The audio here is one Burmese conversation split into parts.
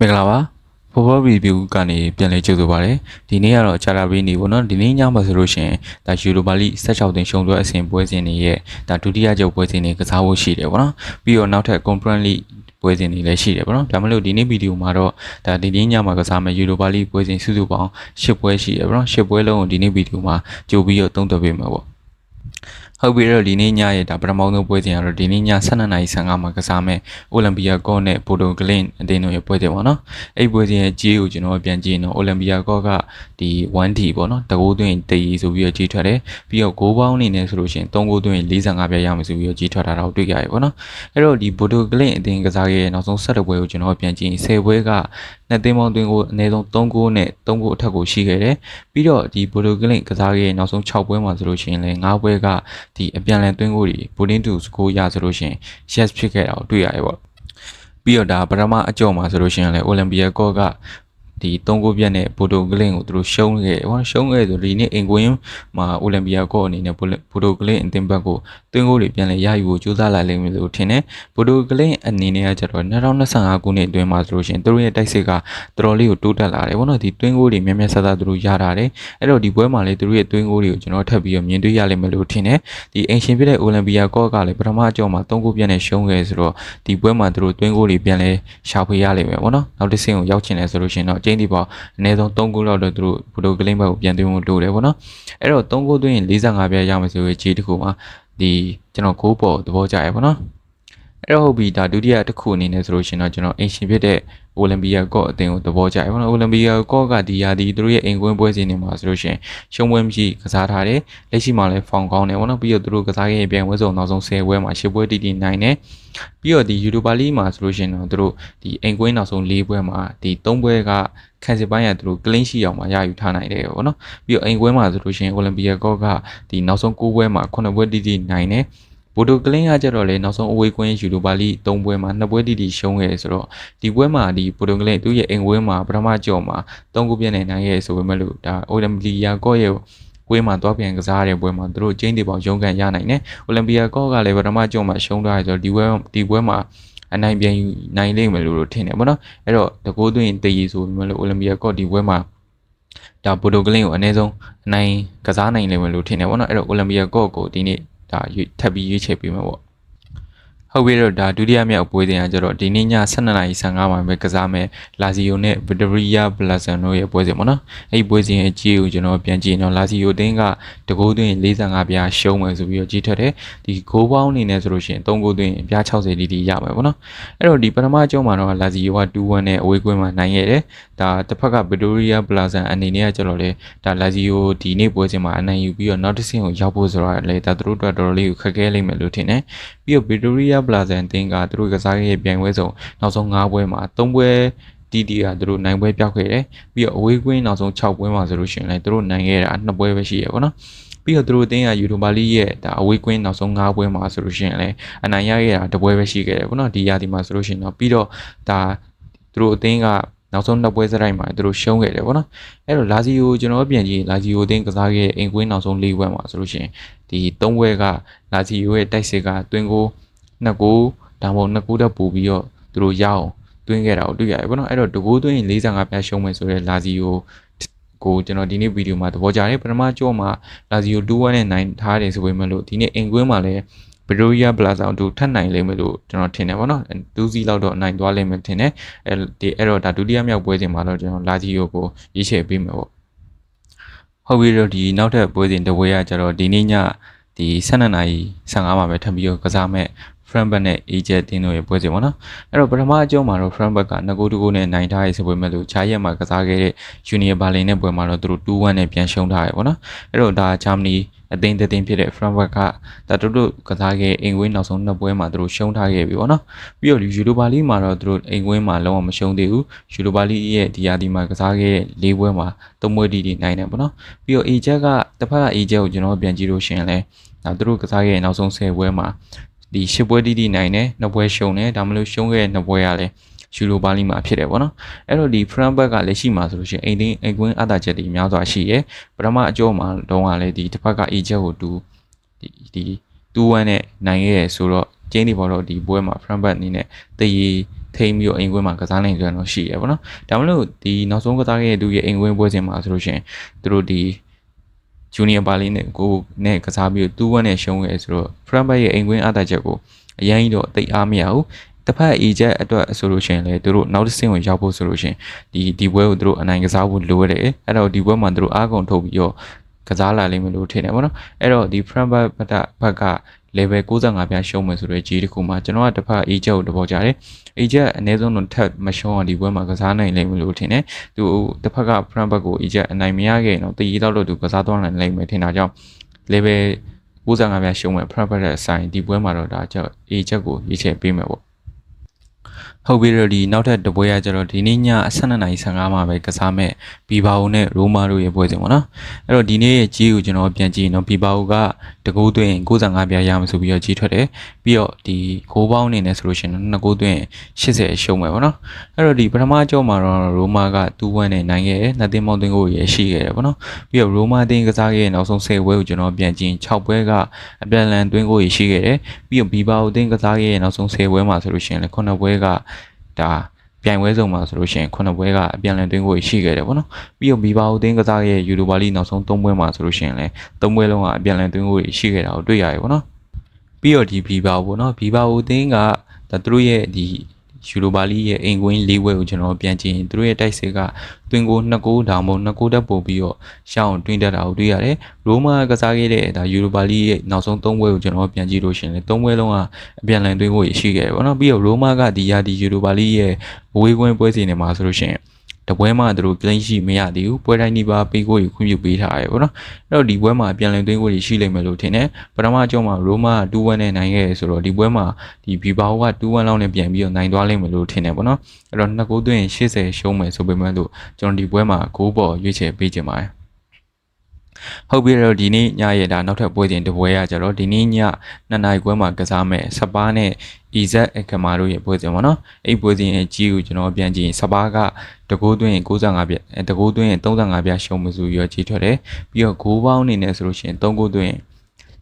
မင်္ဂလာပါ Football Review ကနေပြန်လည်ကြိုဆိုပါရစေဒီနေ့ကတော့ Chara B နေပေါ့နော်ဒီနေ့ညမှာဆိုလို့ရှိရင်ဒါ Europa League 16တင်ရှုံးပွဲအဆင့်ပွဲစဉ်တွေရဲ့ဒါဒုတိယကြိမ်ပွဲစဉ်တွေကစားဖို့ရှိတယ်ပေါ့နော်ပြီးတော့နောက်ထပ် Conference League ပွဲစဉ်တွေလည်းရှိတယ်ပေါ့နော်ဒါမှမဟုတ်ဒီနေ့ဗီဒီယိုမှာတော့ဒါဒီနေ့ညမှာကစားမယ့် Europa League ပွဲစဉ်စုစုပေါင်း10ပွဲရှိတယ်ပေါ့နော်10ပွဲလုံးကိုဒီနေ့ဗီဒီယိုမှာကြိုပြီးတော့သုံးသပ်ပေးမှာပေါ့ ဟုတ်ပြီတော့ဒီနေ့ညရဲ့ဒါပထမဆုံးပွဲစဉ်ကတော့ဒီနေ့ည12:55မှာကစားမယ်အိုလံပီယာကော့နဲ့ပိုတိုဂလင်အသင်းတို့ရဲ့ပွဲစဉ်ပေါ့နော်အဲ့ပွဲစဉ်ရဲ့ကြီးကိုကျွန်တော်ပြန်ကြည့်ရင်တော့အိုလံပီယာကော့ကဒီ 1D ပေါ့နော်တကူသွင်းတည်ဆိုပြီးတော့ကြီးထွက်တယ်ပြီးတော့ဂိုးပေါင်းအနေနဲ့ဆိုလို့ရှိရင်3ဂိုးသွင်း45ပြရမယ်ဆိုပြီးတော့ကြီးထွက်တာတော့တွေ့ကြရပေါ့နော်အဲ့တော့ဒီပိုတိုဂလင်အသင်းကစားရဲ့နောက်ဆုံးဆက်တဲ့ပွဲကိုကျွန်တော်ပြန်ကြည့်ရင်10ပွဲကနှစ်သိန်းပေါင်းသွင်းကိုအနည်းဆုံး3ဂိုးနဲ့3ဂိုးအထက်ကိုရှိခဲ့တယ်ပြီးတော့ဒီပိုတိုဂလင်ကစားရဲ့နောက်ဆုံး6ပွဲမှာဆိုလို့ရှိရင်လည်း9ပွဲကဒီအပြန်လည်သွင်းကိုတွေဘိုလင်းတူစကိုရဆိုလို့ရှိရင် yes ဖြစ်ခဲ့တာကိုတွေ့ရတယ်ပေါ့ပြီးတော့ဒါပထမအကြော့မှာဆိုလို့ရှိရင်လည်းအိုလံပီယာကော့က ဒီ3ဂိုးပြတ်နဲ့ပိုတိုဂလင်ကိုသူတို့ရှုံးခဲ့ဟောရှုံးခဲ့ဆိုဒီနေ့အင်ကွင်းမှာအိုလံပီယာကော့အနေနဲ့ပိုတိုဂလင်အသင်းဘက်ကိုသွင်းဂိုးတွေပြန်လဲရယူဖို့ကြိုးစားလာလိမ့်မယ်လို့ထင်တယ်ပိုတိုဂလင်အနေနဲ့ကကျတော့2025ခုနှစ်အတွင်းမှာဆိုလို့ရှိရင်သူတို့ရဲ့တိုက်စစ်ကတော်တော်လေးကိုတိုးတက်လာတယ်ဘောနော်ဒီသွင်းဂိုးတွေများများဆဆသူတို့ရတာတယ်အဲ့တော့ဒီပွဲမှာလေသူတို့ရဲ့သွင်းဂိုးတွေကိုကျွန်တော်ထပ်ပြီးတော့မြင်တွေ့ရလိမ့်မယ်လို့ထင်တယ်ဒီအင်ရှင်ဖြစ်တဲ့အိုလံပီယာကော့ကလည်းပထမအကြော့မှာ3ဂိုးပြတ်နဲ့ရှုံးခဲ့ဆိုတော့ဒီပွဲမှာသူတို့သွင်းဂိုးတွေပြန်လဲရှာဖွေရလိမ့်မယ်ဘောနော်နောက်တစ်ဆင့်ကိုရောက်ချင်တယ်ဆိုလို့ရှိရင်တော့အကျင်းဒီပေါ့အနည်းဆုံး3ဂိုးလောက်တော့သူတို့ဘလိုကလင်းဘက်ကိုပြန်သွင်းဖို့လိုတယ်ပေါ့နော်အဲ့တော့3ဂိုးသွင်းရင်45ပြရမယ်ဆိုရင်ခြေတစ်ခုမှာဒီကျွန်တော်ဂိုးပေါ်သဘောကျရပေါ့နော် အဲ့တော့ဟုတ်ပြီဒါဒုတိယတစ်ခုအနေနဲ့ဆိုလို့ရှိရင်တော့ကျွန်တော်အင်ရှင်ဖြစ်တဲ့အိုလံပီယာကော့အသင်းကိုသဘောကျတယ်ပေါ့နော်အိုလံပီယာကော့ကဒီရာဒီသူတို့ရဲ့အင်ကွင်းပွဲစဉ်တွေမှာဆိုလို့ရှိရင်ရှုံးပွဲမရှိကစားထားတယ်လက်ရှိမှာလည်းဖောင်ကောင်းတယ်ပေါ့နော်ပြီးတော့သူတို့ကစားရဲ့ပြိုင်ပွဲစုံနောက်ဆုံး10ပွဲမှာ10ပွဲတီတီနိုင်တယ်ပြီးတော့ဒီယူရိုပါလိမှာဆိုလို့ရှိရင်တော့သူတို့ဒီအင်ကွင်းနောက်ဆုံး၄ပွဲမှာဒီ၃ပွဲကခံစစ်ပိုင်းရသူတို့ကလင်းရှိအောင်မှာရယူထားနိုင်တယ်ပေါ့နော်ပြီးတော့အင်ကွင်းမှာဆိုလို့ရှိရင်အိုလံပီယာကော့ကဒီနောက်ဆုံး၉ပွဲမှာ9ပွဲတီတီနိုင်တယ် ဘိုတိုကလင်းကကြတော့လေနောက်ဆုံးအဝေးကွင်းယူရိုပါလိ၃ပွဲမှာ၂ပွဲတီတီရှုံးခဲ့ဆိုတော့ဒီပွဲမှာဒီဘိုတိုကလင်းသူ့ရဲ့အိမ်ဝင်းမှာပထမကြော်မှာ၃ခုပြည့်နေနိုင်ရဲ့ဆိုပေမဲ့လို့ဒါအိုလံပီယာကော့ရဲ့ကွင်းမှာသွားပြန်ကစားတဲ့ပွဲမှာသူတို့ကျင်းတွေပေါင်းရုန်းကန်ရနိုင်တယ်။အိုလံပီယာကော့ကလည်းပထမကြော်မှာရှုံးသွားတယ်ဆိုတော့ဒီပွဲဒီပွဲမှာအနိုင်ပြန်ယူနိုင်လိမ့်မယ်လို့ထင်တယ်ပေါ့နော်။အဲ့တော့တကိုးသွင်းတည်ရည်ဆိုပေမဲ့လို့အိုလံပီယာကော့ဒီပွဲမှာဒါဘိုတိုကလင်းကိုအနည်းဆုံးအနိုင်ကစားနိုင်လိမ့်မယ်လို့ထင်တယ်ပေါ့နော်။အဲ့တော့အိုလံပီယာကော့ကိုဒီနေ့ ဒါထပ်ပြီးရွေးချယ်ပေးမှာပေါ့ဟုတ်ပြီတော့ဒါဒုတိယမြောက်ပွဲစဉ်ကကျတော့ဒီနေ့ည12:55မှာပဲကစားမယ်လာဇီယိုနဲ့ဗီတိုရီယာဘလာဆန်တို့ရဲ့ပွဲစဉ်ပေါ့နော်အဲ့ဒီပွဲစဉ်ရဲ့ကြီးကိုကျွန်တော်ပြန်ကြည့်တော့လာဇီယိုတင်းကတကိုးသွင်း45ပြားရှုံးမယ်ဆိုပြီးတော့ကြီးထွက်တယ်ဒီဂိုးပေါင်းအနေနဲ့ဆိုလို့ရှိရင်3ဂိုးသွင်းပြား60တီတီရမယ်ပေါ့နော်အဲ့တော့ဒီပထမကျုံးမှာတော့လာဇီယိုက2-1နဲ့အဝေးကွင်းမှာနိုင်ခဲ့တယ် ဒါတစ်ဖက်ကဗီတိုရီယာဘလာဆန်အနေနဲ့ကကျတော့လေဒါလာဇီယိုဒီနေ့ပွဲစဉ်မှာအနိုင်ယူပြီးတော့နောက်တစ်ဆင့်ကိုရောက်ဖို့ဆိုတော့လေဒါသူတို့တော်တော်လေးကိုခက်ခဲလိမ့်မယ်လို့ထင်တယ်ပြီးတော့ဗီတိုရီယာဘလာဆန်အသင်းကသူတို့ကစားခဲ့တဲ့ပြိုင်ပွဲစုံနောက်ဆုံး၅ပွဲမှာ၃ပွဲတီတီကသူတို့နိုင်ပွဲပြောက်ခဲ့တယ်ပြီးတော့အဝေးကွင်းနောက်ဆုံး6ပွဲမှာဆိုလို့ရှိရင်လည်းသူတို့နိုင်ခဲ့တာ2ပွဲပဲရှိရပေါ့နော်ပြီးတော့သူတို့အသင်းကယူရိုပါလိရဲ့ဒါအဝေးကွင်းနောက်ဆုံး၅ပွဲမှာဆိုလို့ရှိရင်လည်းအနိုင်ရခဲ့တာတပွဲပဲရှိခဲ့တယ်ပေါ့နော်ဒီရာသီမှာဆိုလို့ရှိရင်တော့ပြီးတော့ဒါသူတို့အသင်းက နောက်ဆုံးနှစ်ပွဲစတိုင်းမှာသူတို့ရှုံးခဲ့တယ်ပေါ့နော်အဲ့တော့လာဇီယိုကျွန်တော်ပြန်ကြည့်လာဇီယိုအသင်းကစားခဲ့အိမ်ကွင်းနောက်ဆုံး၄ပွဲမှာဆိုလို့ရှိရင်ဒီ၃ပွဲကလာဇီယိုရဲ့တိုက်စစ်ကတွင်းကိုနှစ်ကိုဒါမှမဟုတ်နှစ်ကိုတက်ပူပြီးတော့သူတို့ရအောင်တွင်းခဲ့တာကိုတွေ့ရတယ်ပေါ့နော်အဲ့တော့တကိုးသွင်း45ပြရှုံးမယ်ဆိုတော့လာဇီယိုကိုကျွန်တော်ဒီနေ့ဗီဒီယိုမှာသဘောကျတယ်ပထမကြောမှာလာဇီယို2-1နဲ့နိုင်ထားတယ်ဆိုပေမဲ့လို့ဒီနေ့အင်ကွင်းမှာလည်း ဘရိုရီယာပလာဇာတို့ထပ်နိုင်လိမ့်မယ်လို့ကျွန်တော်ထင်တယ်ပေါ့နော်ဒူးစီလောက်တော့နိုင်သွားလိမ့်မယ်ထင်တယ်အဲဒီအဲ့တော့ဒါဒုတိယမြောက်ပွဲစဉ်မှာတော့ကျွန်တော်လာဂျီယိုကိုရွေးချယ်ပေးမယ်ပေါ့ဟုတ်ပြီတော့ဒီနောက်ထပ်ပွဲစဉ်တစ်ပွဲကကျတော့ဒီနေ့ညဒီ12နာရီ15မှာပဲထပ်ပြီးတော့ကစားမဲ့ Frankfurt နဲ့ Ajax တင်းတို့ရဲ့ပွဲစဉ်ပေါ့နော်အဲ့တော့ပထမအကျုံးမှာတော့ Frankfurt က2ဂိုး2ဂိုးနဲ့နိုင်ထားရေးဆိုပေမဲ့လို့ဂျာရက်မှာကစားခဲ့တဲ့ Union Berlin နဲ့ပွဲမှာတော့သူတို့2-1နဲ့ပြန်ရှုံးထားရပေါ့နော်အဲ့တော့ဒါ Germany အသိန်းသိန်းဖြစ်တဲ့ Frankfurt ကဒါတို့တို့ကစားခဲ့အိမ်ဝင်းနောက်ဆုံးနှစ်ပွဲမှာသူတို့ရှုံးထားခဲ့ပြီပေါ့နော်ပြီးတော့ Europa League မှာတော့သူတို့အိမ်ဝင်းမှာလုံးဝမရှုံးသေးဘူး Europa League ရဲ့ဒီရာသီမှာကစားခဲ့တဲ့၄ပွဲမှာ၃ပွဲတီတီနိုင်တယ်ပေါ့နော်ပြီးတော့ Ajax ကတစ်ဖက်က Ajax ကိုကျွန်တော်ပြန်ကြည့်လို့ရှိရင်လည်းဒါသူတို့ကစားခဲ့တဲ့နောက်ဆုံး10ပွဲမှာ ဒီရှစ်ပွဲတီးတီးနိုင်တယ်နှစ်ပွဲရှုံတယ်ဒါမှမဟုတ်ရှုံးခဲ့တဲ့နှစ်ပွဲကလည်းယူရိုပါလိမှာဖြစ်တယ်ပေါ့နော်အဲ့တော့ဒီ front back ကလည်းရှိမှာဆိုလို့ရှိရင်အိမ်သိန်းအိမ်ကွင်းအတာချက်တွေများစွာရှိရယ်ပထမအကျော်မှာတော့ကလည်းဒီတစ်ဖက်က A ချက်ကိုတူဒီဒီ2-1နဲ့နိုင်ခဲ့ရဆိုတော့ကျင်းဒီပေါ်တော့ဒီပွဲမှာ front back အနေနဲ့တည်တထိမ့်ပြီးတော့အိမ်ကွင်းမှာကစားနိုင်ကြတော့ရှိရပေါ့နော်ဒါမှမဟုတ်ဒီနောက်ဆုံးကစားခဲ့တဲ့သူရဲ့အိမ်ကွင်းပွဲစဉ်မှာဆိုလို့ရှိရင်သူတို့ဒီ ဂျူနီယာပါလီနဲ့ကိုနဲ့ကစားပြီးတူးဝက်နဲ့ရှုံးခဲ့ဆိုတော့ဖရန်ဘတ်ရဲ့အိမ်ကွင်းအသားချက်ကိုအရင်တော့တိတ်အားမရဘူးတစ်ဖက် agent အတွက်ဆိုလို့ရှိရင်လေသူတို့နောက်တစ်ဆင့်ကိုရောက်ဖို့ဆိုလို့ရှိရင်ဒီဒီပွဲကိုသူတို့အနိုင်ကစားဖို့လိုရတယ်အဲ့တော့ဒီပွဲမှာသူတို့အားကုန်ထုတ်ပြီးတော့ကစားလာလိမ့်မယ်လို့ထင်တယ်ပေါ့နော်အဲ့တော့ဒီ front back ဘက်ဘက်က level 65ပြရှုံးမယ်ဆိုတဲ့ကြီးတစ်ခုမှာကျွန်တော်ကတစ်ဖက် agent ကိုတဘောကြတယ် agent အနည်းဆုံးတော့ထပ်မရှုံးအောင်ဒီပွဲမှာကစားနိုင်လိမ့်မယ်လို့ထင်တယ်သူတစ်ဖက်က front back ကို agent အနိုင်မရခဲ့ရင်တော့တည်ရတော့လို့သူကစားသွားနိုင်လိမ့်မယ်ထင်တာကြောင့် level 65ပြရှုံးမယ် front back ရဲ့အဆိုင်ဒီပွဲမှာတော့ဒါကြောင့် agent ကိုရေးချယ်ပေးမယ်ပေါ့ ဟုတ်ပြီတော့ဒီနောက်ထပ်တပွဲရကြတော့ဒီနေ့ည12:55မှာပဲကစားမဲ့ဘီဘာအိုနဲ့ရိုမာတို့ရဲ့ပွဲစဉ်ပေါ့နော်အဲ့တော့ဒီနေ့ရဲ့ကြီးကိုကျွန်တော်ပြန်ကြည့်နော်ဘီဘာအိုကတကူသွင်း65ပြားရမှာဆိုပြီးတော့ကြီးထွက်တယ်ပြီးတော့ဒီဂိုးပေါင်းအနေနဲ့ဆိုလို့ရှိရင်နှစ်ကူသွင်း80ရှုံးမယ်ပေါ့နော်အဲ့တော့ဒီပထမကြောမှာတော့ရိုမာက2-1နဲ့နိုင်ခဲ့တယ်နှစ်သိန်းမောင်းသွင်းကိုရရှိခဲ့တယ်ပေါ့နော်ပြီးတော့ရိုမာတင်းကစားခဲ့တဲ့နောက်ဆုံး10ပွဲကိုကျွန်တော်ပြန်ကြည့်6ပွဲကအပြန်လန်သွင်းကိုရရှိခဲ့တယ်ပြီးတော့ဘီဘာအိုတင်းကစားခဲ့တဲ့နောက်ဆုံး10ပွဲမှာဆိုလို့ရှိရင်လည်း9ပွဲက ဒါပြိုင်ပွဲစုံမှာဆိုလို့ရှိရင်ခုနှစ်ပွဲကအပြန်လည်တွင်းကိုရှိခဲ့တယ်ပေါ့နော်ပြီးတော့ဘီဘာဦးတင်းကစားရဲ့ယူရိုပါလိနောက်ဆုံး၃ပွဲမှာဆိုလို့ရှိရင်လည်း၃ပွဲလုံးကအပြန်လည်တွင်းကိုရှိခဲ့တာကိုတွေ့ရတယ်ပေါ့နော်ပြီးတော့ဒီဘီဘာဦးပေါ့နော်ဘီဘာဦးတင်းကဒါသူတို့ရဲ့ဒီ ယူရိုပါလီရဲ့အိမ်ကွင်း၄ဝဲကိုကျွန်တော်ပြန်ကြည့်ရင်သူတို့ရဲ့တိုက်စစ်ကတွင်ကို2ဂိုးတောင်မဟုတ်2ဂိုးတက်ပို့ပြီးတော့ရှောင်းတွင်းတက်တာကိုတွေ့ရတယ်။ရိုမာကစားခဲ့တဲ့ဒါယူရိုပါလီရဲ့နောက်ဆုံး3ပွဲကိုကျွန်တော်ပြန်ကြည့်လို့ရှိရင်လေ3ပွဲလုံးကအပြန်လည်တွင်းကိုရှိခဲ့တယ်ပေါ့နော်။ပြီးတော့ရိုမာကဒီယာဒီယူရိုပါလီရဲ့ဝေးကွင်းပွဲစဉ်တွေမှာဆိုလို့ရှိရင် တပွဲမှာသူတို့ clean sheet မရသေးဘူးပွဲတိုင်းဒီပါပေးကိုခွင့်ပြုပေးထားရပေါ့နော်အဲ့တော့ဒီပွဲမှာပြန်လည်သွင်းကိုရှိလိမ့်မယ်လို့ထင်တယ်ပထမအကြောင်းမှာရိုမာ2-1နဲ့နိုင်ခဲ့ဆိုတော့ဒီပွဲမှာဒီဘီဘာဟိုက2-1လောက်နဲ့ပြန်ပြီးတော့နိုင်သွားလိမ့်မယ်လို့ထင်တယ်ပေါ့နော်အဲ့တော့နှစ်ကိုသွင်း80ရှုံးမယ်ဆိုပေမဲ့လို့ကျွန်တော်ဒီပွဲမှာဂိုးပေါ်ရွေးချယ်ပေးခြင်းပါတယ် ဟုတ်ပြီတော့ဒီနေ့ညရဲ့ဒါနောက်ထပ်ပွဲစဉ်တပွဲရကြတော့ဒီနေ့ည2နာရီခွဲမှာကစားမဲ့စပါးနဲ့ EZ အခမာတို့ရဲ့ပွဲစဉ်ပေါ့နော်အဲ့ပွဲစဉ်ရဲ့ကြီးကိုကျွန်တော်ပြန်ကြည့်ရင်စပါးကတကိုးသွင်းရင်65ပြတကိုးသွင်းရင်35ပြရှုံးမှုစုပြီးတော့ကြီးထွက်တယ်ပြီးတော့ဂိုးပေါင်းအနေနဲ့ဆိုလို့ရှိရင်3ကိုးသွင်းရင်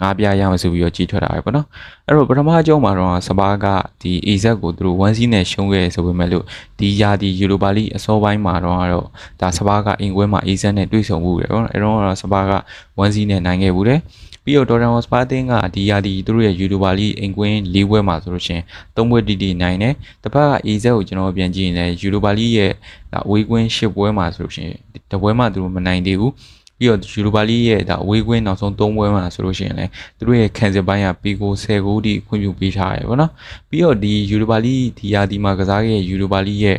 ငါးပြရအောင်ဆိုပြီးတော့ကြီးထွက်တာပဲပေါ့နော်အဲ့တော့ပထမအကြောင်းမှာတော့စပါးကဒီ AZ ကိုသူတို့1စီးနဲ့ရှုံးခဲ့ဆိုပေမဲ့လို့ဒီယာဒီယူရိုပါလိအစောပိုင်းမှာတော့ကတော့ဒါစပါးကအင်ကွဲမှာ AZ နဲ့တွေ့ဆုံမှုတယ်ပေါ့နော်အဲ့တော့ကတော့စပါးက1စီးနဲ့နိုင်ခဲ့ဘူးတယ်ပြီးတော့ဒေါ်တန်ဟော့စပါတင်းကဒီယာဒီသူတို့ရဲ့ယူရိုပါလိအင်ကွင်း၄ဘွဲမှာဆိုလို့ရှင်၃ဘွဲတီတီနိုင်တယ်တစ်ဖက်က AZ ကိုကျွန်တော်ပြန်ကြည့်ရင်လည်းယူရိုပါလိရဲ့အဝေးကွင်း၈ဘွဲမှာဆိုလို့ရှင်တပွဲမှာသူတို့မနိုင်သေးဘူး ပြီးတော့ယူရိုပါလိရဲ့ဒါအဝေးကွင်းနောက်ဆုံး၃ပွဲမှာဆိုလို့ရှိရင်လည်းသူတို့ရဲ့ခံစစ်ပိုင်းကပီကို10ဂိုးတိခွင့်ပြုပေးထားတယ်ဗောနော်ပြီးတော့ဒီယူရိုပါလိဒီယာဒီမှာကစားခဲ့ယူရိုပါလိရဲ့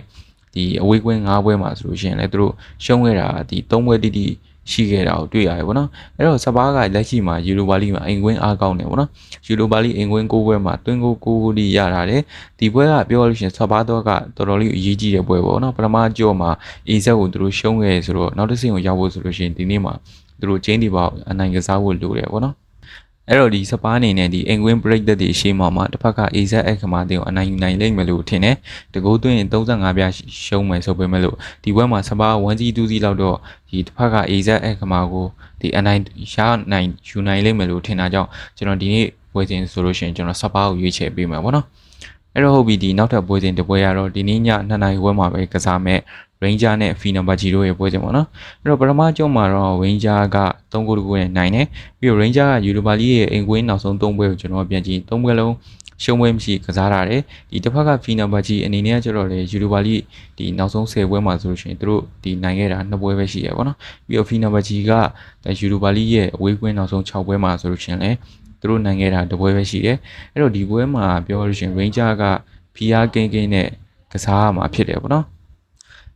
ဒီအဝေးကွင်း၅ပွဲမှာဆိုလို့ရှိရင်လည်းသူတို့ရှုံးခဲ့တာဒီ၃ပွဲတိတိ ရှိခဲ့တာကိုတွေ့ရတယ်ဗောနော်အဲ့တော့စပါးကလက်ရှိမှာယူရိုပါလိမှာအိမ်ကွင်းအားကောင်းတယ်ဗောနော်ယူရိုပါလိအိမ်ကွင်း၉ပွဲမှာတွင်းကို၉ဂိုးတိရတာတယ်ဒီပွဲကပြောလို့ရှိရင်စပါးတော့ကတော်တော်လေးအရေးကြီးတဲ့ပွဲပေါ့နော်ပထမကြောမှာအေဇက်ကိုသူတို့ရှုံးခဲ့ဆိုတော့နောက်တစ်ဆင့်ကိုရောက်ဖို့ဆိုလို့ရှိရင်ဒီနေ့မှာသူတို့ချင်းဒီပေါအနိုင်ကစားဖို့လိုတယ်ပေါ့နော် အဲ့တော့ဒီစပါးအနေနဲ့ဒီအင်ကွင်း break သက်တွေရှေ့မှာမှာတစ်ဖက်က AZ အခမာတင်ကိုအနိုင်နိုင်လိမ့်မယ်လို့ထင်တယ်တကူသွင်းရင်35ပြရှုံးမယ်ဆိုပေမဲ့လို့ဒီဘက်မှာစပါး1စီ2စီလောက်တော့ဒီတစ်ဖက်က AZ အခမာကိုဒီအနိုင်ရှားနိုင်ယူနိုင်လိမ့်မယ်လို့ထင်တာကြောင့်ကျွန်တော်ဒီနေ့ပွဲစဉ်ဆိုလို့ရှိရင်ကျွန်တော်စပါးကိုရွေးချယ်ပေးမှာပေါ့နော်အဲ့တော့ဟုတ်ပြီဒီနောက်ထပ်ပွဲစဉ်တစ်ပွဲရတော့ဒီနေ့ည2နာရီခွဲမှာပဲကစားမဲ့ Ranger နဲ့ Fenerbahce တို့ရဲ့ပွဲစဉ်ပေါ့နော်အဲ့တော့ပထမကျုံမှာတော့ Ranger က3ဂိုးတကူနဲ့နိုင်တယ်ပြီးတော့ Ranger က Europa League ရဲ့အိမ်ကွင်းနောက်ဆုံး3ပွဲကိုကျွန်တော်ပြန်ကြည့်3ပွဲလုံးရှုံးပွဲမရှိကစားရတယ်ဒီတစ်ဖက်က Fenerbahce အနေနဲ့ကျတော့လေ Europa League ဒီနောက်ဆုံး10ပွဲမှာဆိုလို့ရှိရင်သူတို့ဒီနိုင်ခဲ့တာ2ပွဲပဲရှိရပါတော့ပြီးတော့ Fenerbahce က Europa League ရဲ့အဝေးကွင်းနောက်ဆုံး6ပွဲမှာဆိုလို့ရှိရင်လည်းသူတို့နိုင်ခဲ့တာတစ်ပွဲပဲရှိတယ်အဲ့တော့ဒီပွဲမှာပြောလို့ရှိရင် Ranger က PR ကိန်းကိန်းနဲ့ကစားရမှာဖြစ်တယ်ပေါ့နော်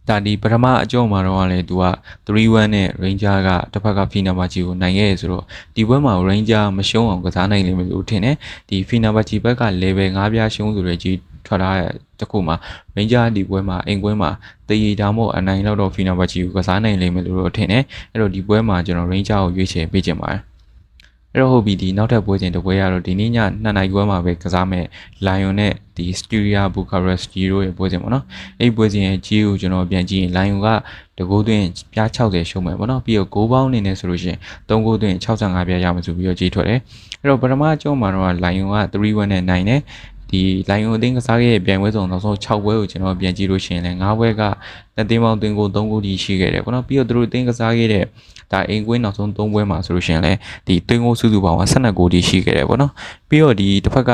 ဒါဒီပထမအကြောမှာတော့လေသူက3-1နဲ့ Ranger ကတစ်ဖက်က Fenerbahce ကိုနိုင်ခဲ့ရဆိုတော့ဒီပွဲမှာ Ranger မရှုံးအောင်ကစားနိုင်လိမ့်မယ်လို့ထင်တယ်ဒီ Fenerbahce ဘက်က level 5ပြားရှုံးဆိုတဲ့ကြီးထွက်လာတဲ့တခုမှာ Ranger ဒီပွဲမှာအိမ်ကွင်းမှာတည်ရတာမို့အနိုင်လောက်တော့ Fenerbahce ကိုကစားနိုင်လိမ့်မယ်လို့တော့ထင်တယ်အဲ့တော့ဒီပွဲမှာကျွန်တော် Ranger ကိုရွေးချယ်ပေးချင်ပါတယ် အဲ့တော့ဟုတ်ပြီဒီနောက်ထပ်ပွဲစဉ်တစ်ပွဲရတော့ဒီနေ့ည2နာရီခွဲမှာပဲကစားမဲ့ Lion နဲ့ဒီ Sturia Bucharest တို့ရဲ့ပွဲစဉ်ပေါ့နော်အဲ့ပွဲစဉ်ရဲ့ကြီးကိုကျွန်တော်ပြန်ကြည့်ရင် Lion ကတကိုးသွင်းပြား60ရှုံးမယ်ပေါ့နော်ပြီးတော့ဂိုးပေါင်းအနေနဲ့ဆိုလို့ရှိရင်3ဂိုးသွင်း65ပြားရမယ်ဆိုပြီးတော့ကြီးထွက်တယ်အဲ့တော့ပထမအကျုံးမှာတော့ Lion က3-1နဲ့နိုင်တယ် ဒီလိုင်ယွန်အသင်းကစားခဲ့တဲ့ပြိုင်ပွဲစုံနောက်ဆုံး6ပွဲကိုကျွန်တော်ပြန်ကြည့်လို့ရှိရင်လည်း9ပွဲကနှစ်သင်းပေါင်းသွင်းကို3ဂိုးထိရှိခဲ့တယ်ပေါ့နော်ပြီးတော့သူတို့အသင်းကစားခဲ့တဲ့ဒါအိမ်ကွင်းနောက်ဆုံး3ပွဲမှာဆိုလို့ရှိရင်လည်းဒီသွင်းကိုစုစုပေါင်းက12ဂိုးထိရှိခဲ့တယ်ပေါ့နော်ပြီးတော့ဒီတစ်ဖက်က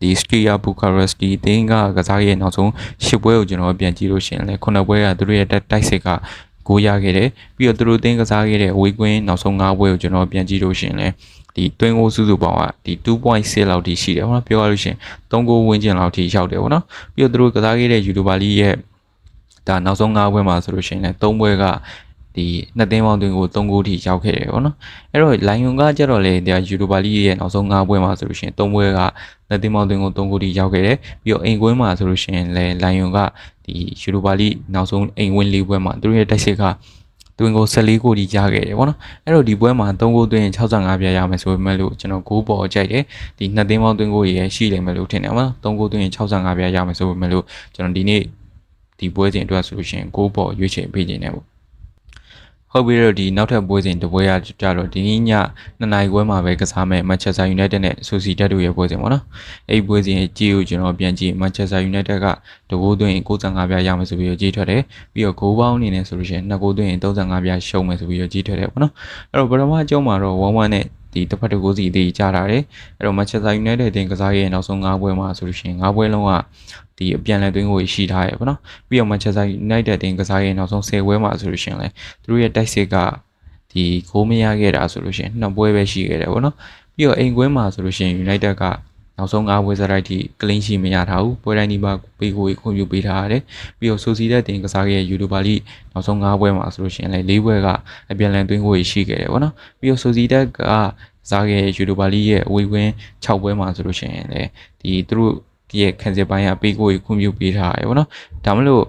ဒီစတီယာဘူကာရက်စတီတင်းကကစားရဲ့နောက်ဆုံး၈ပွဲကိုကျွန်တော်ပြန်ကြည့်လို့ရှိရင်လည်း9ပွဲကသူတို့ရဲ့တိုက်စစ်ကကိုရခဲ့တယ်ပြီးတော့သူတို့တင်းကစားခဲ့တဲ့ဝေးကွင်းနောက်ဆုံး၅ပွဲကိုကျွန်တော်ပြန်ကြည့်လို့ရှိရင်လည်း ဒီတွင်းကိုစုစုပေါင်းကဒီ2.6လောက်ထိရှိတယ်ပေါ့နော်ပြောရလို့ရှိရင်3ဂိုးဝန်းကျင်လောက်ထိရောက်တယ်ပေါ့နော်ပြီးတော့သူတို့ကစားခဲ့တဲ့ယူတူဘာလီရဲ့ဒါနောက်ဆုံး၅ပွဲမှာဆိုလို့ရှိရင်လည်း၃ပွဲကဒီနှစ်သင်းပေါင်းတွင်ကို3ဂိုးထိရောက်ခဲ့တယ်ပေါ့နော်အဲ့တော့လိုင်ယွန်ကကြတော့လေဒီယူရိုပါလိရဲ့နောက်ဆုံး၅ပွဲမှာဆိုလို့ရှိရင်၃ပွဲကနှစ်သင်းပေါင်းတွင်ကို3ဂိုးထိရောက်ခဲ့တယ်ပြီးတော့အိမ်ကွင်းမှာဆိုလို့ရှိရင်လေလိုင်ယွန်ကဒီယူရိုပါလိနောက်ဆုံးအိမ်ဝင်း၄ပွဲမှာသူတို့ရဲ့တိုက်စစ်က တွင်ကို14ဂိုးထိရခဲ့တယ်ပေါ့နော်အဲ့တော့ဒီပွဲမှာ3ဂိုးသွင်း65ပြရမယ်ဆိုပေမဲ့လို့ကျွန်တော်ဂိုးပေါ်ကြိုက်တယ်ဒီနှစ်သင်းပေါင်းသွင်းဂိုးရရှိလိမ့်မယ်လို့ထင်တယ်ပေါ့နော်3ဂိုးသွင်း65ပြရမယ်ဆိုပေမဲ့လို့ကျွန်တော်ဒီနေ့ဒီပွဲစဉ်အတွက်ဆိုလို့ရှိရင်ဂိုးပေါ်ရွေးချယ်ပေးခြင်းနဲ့ပေါ့ ဟုတ်ပြီတော့ဒီနောက်ထပ်ပွဲစဉ်တစ်ပွဲရကြတော့ဒီနေ့ည2နာရီခွဲမှာပဲကစားမယ် Manchester United နဲ့ Sociedad တို့ရဲ့ပွဲစဉ်ပေါ့နော်အဲ့ဒီပွဲစဉ်ကြည့်ကိုကျွန်တော်ပြန်ကြည့် Manchester United ကတကိုးသွင်း65ပြရမယ်ဆိုပြီးတော့ကြည့်ထွက်တယ်ပြီးတော့ဂိုးပေါင်းအနေနဲ့ဆိုလို့ရှိရင်နှစ်ဂိုးသွင်း35ပြရှုံးမယ်ဆိုပြီးတော့ကြည့်ထွက်တယ်ပေါ့နော်အဲ့တော့ပထမအကျုံးမှာတော့1-1နဲ့ ဒီတစ်ဖက်တစ်ကိုးစီအသေးကြားတာတယ်အဲ့တော့ Manchester United တင်ကစားရဲ့နောက်ဆုံး၅ပွဲမှာဆိုလို့ရှိရင်၅ပွဲလုံးကဒီအပြန်လည်သွင်းကိုရှိထားရပေါ့နော်ပြီးတော့ Manchester United တင်ကစားရဲ့နောက်ဆုံး10ပွဲမှာဆိုလို့ရှိရင်လည်းသူတို့ရဲ့တိုက်စစ်ကဒီဂိုးမရခဲ့တာဆိုလို့ရှိရင်နှစ်ပွဲပဲရှိခဲ့တယ်ပေါ့နော်ပြီးတော့အိမ်ကွင်းမှာဆိုလို့ရှိရင် United က နောက်ဆုံး၅ပွဲစရိုက်ထိကလင်းရှိမရထားဘူးပွဲတိုင်းဒီပါပေးကိုခွင့်ပြုပေးထားရတယ်ပြီးတော့ဆိုစီတဲ့တင်ကစားခဲ့တဲ့ယူရိုပါလိနောက်ဆုံး၅ပွဲမှာဆိုလို့ရှိရင်လည်း၄ပွဲကအပြန်လည်သွင်းကိုရှိခဲ့တယ်ပေါ့နော်ပြီးတော့ဆိုစီတက်ကစားခဲ့ယူရိုပါလိရဲ့အဝေးကွင်း6ပွဲမှာဆိုလို့ရှိရင်လည်းဒီသူတို့ရဲ့ခံစစ်ပိုင်းကပေးကိုခွင့်ပြုပေးထားရတယ်ပေါ့နော်ဒါမှမဟုတ်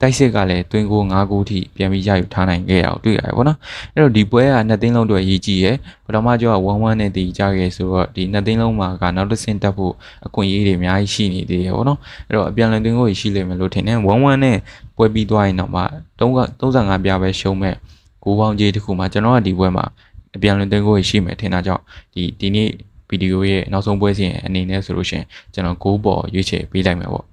တိုက်စစ်ကလည်းတွင်းကို9ဂိုးထိပြန်ပြီးရယူထားနိုင်ခဲ့အောင်တွေ့ရတယ်ပေါ့နော်အဲ့တော့ဒီပွဲကနှစ်သိန်းလုံးအတွက်ရည်ကြီးရယ်ပထမကျောက1-1နဲ့တည်ကြခဲ့ဆိုတော့ဒီနှစ်သိန်းလုံးမှာကနောက်တစ်ဆင့်တက်ဖို့အခွင့်အရေးတွေအများကြီးရှိနေသေးရယ်ပေါ့နော်အဲ့တော့အပြန်လည်တွင်းကိုရှိလိမ့်မယ်လို့ထင်တယ်1-1နဲ့ပွဲပြီးသွားရင်တော့မှ35ပြားပဲရှုံးမဲ့ကိုပေါင်းကြီးတစ်ခုမှာကျွန်တော်ကဒီပွဲမှာအပြန်လည်တွင်းကိုရှိမယ်ထင်တာကြောင့်ဒီဒီနေ့ဗီဒီယိုရဲ့နောက်ဆုံးပွဲစဉ်အနေနဲ့ဆိုလို့ရှိရင်ကျွန်တော်9ပေါ်ရွေးချယ်ပေးလိုက်မယ်ပေါ့